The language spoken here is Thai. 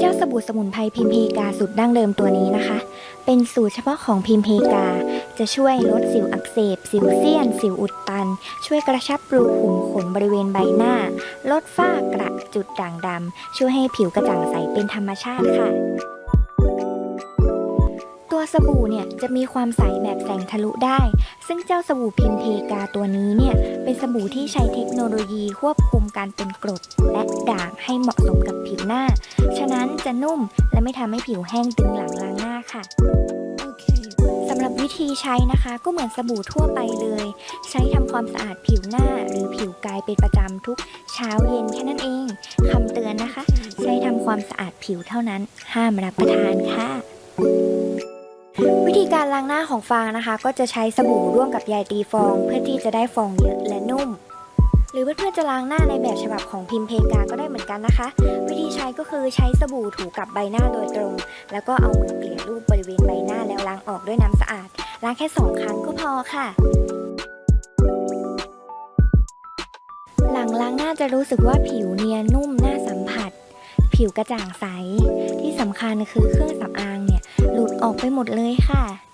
เจ้าสบู่สมุนไพรพิมพีกาสูตรดั้งเดิมตัวนี้นะคะ เป็นสูตรเฉพาะของพิมพีกา จะช่วยลดสิวอักเสบ สิวเซียน สิวอุดตัน ช่วยกระชับรูขุมขนบริเวณใบหน้า ลดฝ้ากระจุดด่างดำช่วยให้ผิวกระจ่างใสเป็นธรรมชาติค่ะ สบู่เนี่ยจะมีความใสแบบแสงทะลุได้ ซึ่งเจ้าสบู่พิมเพกาตัวนี้เนี่ยเป็นสบู่ที่ใช้เทคโนโลยีควบคุมการเป็นกรด และด่างให้เหมาะสมกับผิวหน้า ฉะนั้นจะนุ่มและไม่ทำให้ผิวแห้งตึงหลังล้างหน้าค่ะสำหรับวิธีใช้นะคะก็เหมือนสบู่ทั่วไปเลย ใช้ทำความสะอาดผิวหน้าหรือผิวกายเป็นประจำทุกเช้าเย็นแค่นั้นเองคำเตือนนะคะ ใช้ทำความสะอาดผิวเท่านั้น ห้ามรับประทานค่ะ วิธีการล้างหน้าของฟางนะคะ ก็จะใช้สบู่ร่วมกับใยตีฟอง เพื่อที่จะได้ฟองเยอะและนุ่ม หรือเพื่อนๆจะล้างหน้าในแบบฉบับของพิมเพกาก็ได้เหมือนกันนะคะ วิธีใช้ก็คือใช้สบู่ถูกับใบหน้าโดยตรง แล้วก็เอามือเกลี่ยรูปบริเวณใบหน้าแล้วล้างออกด้วยน้ำสะอาดล้างแค่สองครั้งก็พอค่ะหลังล้างหน้าจะรู้สึกว่าผิวเนียนนุ่มน่าสัมผัส ผิวกระจ่างใส ที่สำคัญคือเครื่องส หลุดออกไปหมดเลยค่ะ